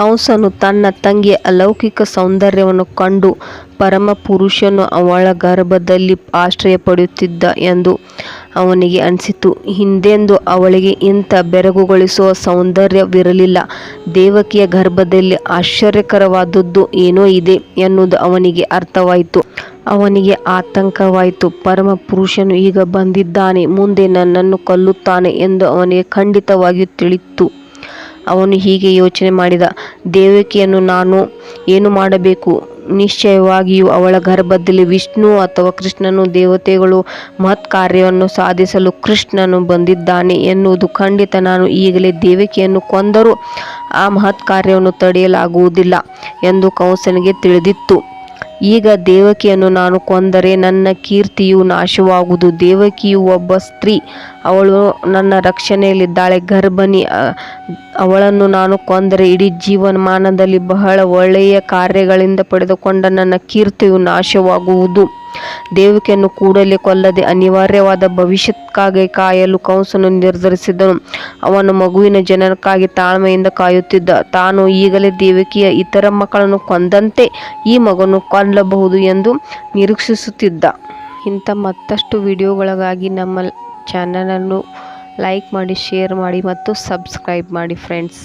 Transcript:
ಕಂಸನು ತನ್ನ ತಂಗಿಯ ಅಲೌಕಿಕ ಸೌಂದರ್ಯವನ್ನು ಕಂಡು ಪರಮ ಪುರುಷನು ಅವಳ ಗರ್ಭದಲ್ಲಿ ಆಶ್ರಯ ಪಡೆಯುತ್ತಿದ್ದ ಎಂದು ಅವನಿಗೆ ಅನಿಸಿತು. ಹಿಂದೆಂದು ಅವಳಿಗೆ ಇಂಥ ಬೆರಗುಗೊಳಿಸುವ ಸೌಂದರ್ಯವಿರಲಿಲ್ಲ. ದೇವಕಿಯ ಗರ್ಭದಲ್ಲಿ ಆಶ್ಚರ್ಯಕರವಾದದ್ದು ಏನೋ ಇದೆ ಎನ್ನುವುದು ಅವನಿಗೆ ಅರ್ಥವಾಯಿತು. ಅವನಿಗೆ ಆತಂಕವಾಯಿತು. ಪರಮ ಪುರುಷನು ಈಗ ಬಂದಿದ್ದಾನೆ, ಮುಂದೆ ನನ್ನನ್ನು ಕೊಲ್ಲುತ್ತಾನೆ ಎಂದು ಅವನಿಗೆ ಖಂಡಿತವಾಗಿಯೂ ತಿಳಿಯಿತು. ಅವನು ಹೀಗೆ ಯೋಚನೆ ಮಾಡಿದ, ದೇವಕಿಯನ್ನು ನಾನು ಏನು ಮಾಡಬೇಕು? ನಿಶ್ಚಯವಾಗಿಯೂ ಅವಳ ಗರ್ಭದಲ್ಲಿ ವಿಷ್ಣು ಅಥವಾ ಕೃಷ್ಣನು ದೇವತೆಗಳು ಮಹತ್ ಕಾರ್ಯವನ್ನು ಸಾಧಿಸಲು ಕೃಷ್ಣನು ಬಂದಿದ್ದಾನೆ ಎನ್ನುವುದು ಖಂಡಿತ ನಾನು ಈಗಲೇ ದೇವಕಿಯನ್ನು ಕೊಂದರೂ ಆ ಮಹತ್ ಕಾರ್ಯವನ್ನು ತಡೆಯಲಾಗುವುದಿಲ್ಲ ಎಂದು ಕಂಸನಿಗೆ ತಿಳಿದಿತ್ತು. ಈಗ ದೇವಕಿಯನ್ನು ನಾನು ಕೊಂದರೆ ನನ್ನ ಕೀರ್ತಿಯು ನಾಶವಾಗುವುದು. ದೇವಕಿಯು ಒಬ್ಬ ಸ್ತ್ರೀ, ಅವಳು ನನ್ನ ರಕ್ಷಣೆಯಲ್ಲಿದ್ದಾಳೆ. ಗರ್ಭಿಣಿ ಅವಳನ್ನು ನಾನು ಕೊಂದರೆ ಇಡೀ ಜೀವನಮಾನದಲ್ಲಿ ಬಹಳ ಒಳ್ಳೆಯ ಕಾರ್ಯಗಳಿಂದ ಪಡೆದುಕೊಂಡ ನನ್ನ ಕೀರ್ತಿಯು ನಾಶವಾಗುವುದು. ದೇವಕಿಯನ್ನು ಕೂಡಲೇ ಕೊಲ್ಲದೆ ಅನಿವಾರ್ಯವಾದ ಭವಿಷ್ಯಕ್ಕಾಗಿ ಕಾಯಲು ಕಂಸನು ನಿರ್ಧರಿಸಿದನು. ಅವನು ಮಗುವಿನ ಜನನಕ್ಕಾಗಿ ತಾಳ್ಮೆಯಿಂದ ಕಾಯುತ್ತಿದ್ದ ತಾನು ಈಗಲೇ ದೇವಕಿಯ ಇತರ ಮಕ್ಕಳನ್ನು ಕೊಂದಂತೆ ಈ ಮಗನು ಕೊಲ್ಲಬಹುದು ಎಂದು ನಿರೀಕ್ಷಿಸುತ್ತಿದ್ದ. ಇಂಥ ಮತ್ತಷ್ಟು ವಿಡಿಯೋಗಳಿಗಾಗಿ ನಮ್ಮ ಚಾನಲನ್ನು ಲೈಕ್ ಮಾಡಿ, ಶೇರ್ ಮಾಡಿ ಮತ್ತು ಸಬ್ಸ್ಕ್ರೈಬ್ ಮಾಡಿ ಫ್ರೆಂಡ್ಸ್.